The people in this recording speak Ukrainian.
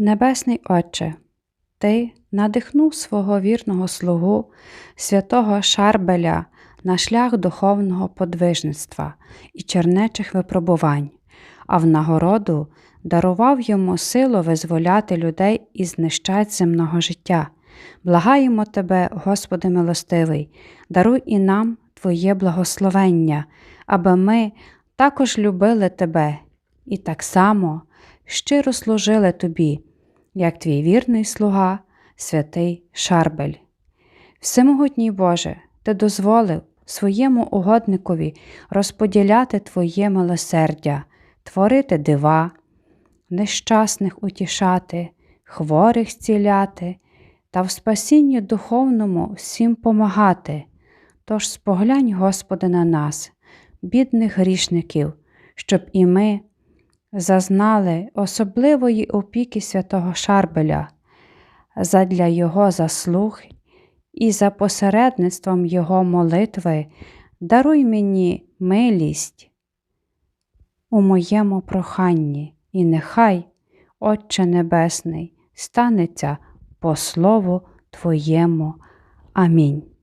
Небесний Отче, Ти надихнув свого вірного слугу, святого Шарбеля на шлях духовного подвижництва і чернечих випробувань, а в нагороду дарував йому силу визволяти людей із нещать земного життя. Благаємо Тебе, Господи милостивий, даруй і нам Твоє благословення, аби ми також любили Тебе і так само щиро служили Тобі, як твій вірний слуга, святий Шарбель. Всемогутній Боже, Ти дозволив своєму угодникові розподіляти Твоє милосердя, творити дива, нещасних утішати, хворих зціляти та в спасінні духовному всім помагати. Тож споглянь, Господи, на нас, бідних грішників, щоб і ми зазнали особливої опіки святого Шарбеля, задля Його заслуг і за посередництвом Його молитви даруй мені милість у моєму проханні, і нехай, Отче Небесний, станеться по слову Твоєму. Амінь.